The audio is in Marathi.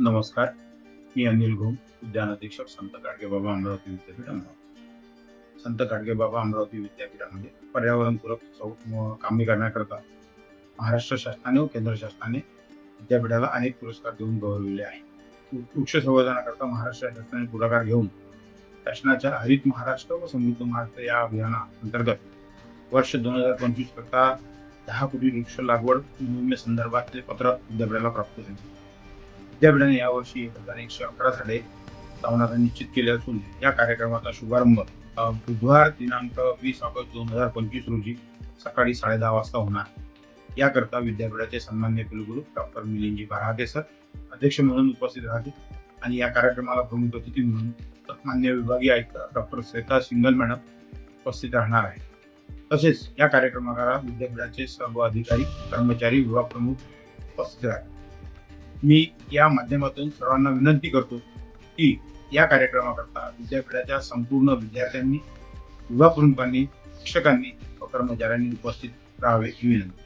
नमस्कार मी अनिल घोम उद्यान अधीक्षक संत गाडगेबाबा अमरावती विद्यापीठ अमरावती. संत गाडगेबाबा अमरावती विद्यापीठामध्ये पर्यावरणपूरक सौ कामे करण्याकरता महाराष्ट्र शासनाने व केंद्र शासनाने विद्यापीठाला अनेक पुरस्कार देऊन गौरविले आहे. वृक्ष संवर्धनाकरता महाराष्ट्र शासनाने पुढाकार घेऊन शासनाच्या हरित महाराष्ट्र व समृद्ध महाराष्ट्र या अभियाना अंतर्गत वर्ष दोन हजार पंचवीस करता दहा कोटी वृक्ष लागवड मोहिमेसंदर्भातले पत्र विद्यापीठाला प्राप्त झाले. विद्यापीठाने यावर्षी एक हजार एकशे अकरा झाडे लावण्याचा निश्चित केले असून या कार्यक्रमाचा शुभारंभ बुधवार दिनांक वीस ऑगस्ट दोन हजार पंचवीस रोजी सकाळी साडेदहा वाजता होणार. याकरता विद्यापीठाचे सन्मान्य कुलगुरू डॉक्टर मिलिंदजी बरादे सर अध्यक्ष म्हणून उपस्थित राहतील आणि या कार्यक्रमाला प्रमुख अतिथी म्हणून मान्य विभागीय आयुक्त डॉक्टर श्वेता सिंगल मॅडम उपस्थित राहणार आहे तसेच या कार्यक्रमाला विद्यापीठाचे सर्व अधिकारी कर्मचारी विभाग प्रमुख उपस्थित राहतील. मी या माध्यमातून सर्वांना विनंती करतो की या कार्यक्रमाकरता विद्यापीठाच्या संपूर्ण विद्यार्थ्यांनी युवा प्रमुखांनी शिक्षकांनी व कर्मचाऱ्यांनी उपस्थित राहावे ही विनंती.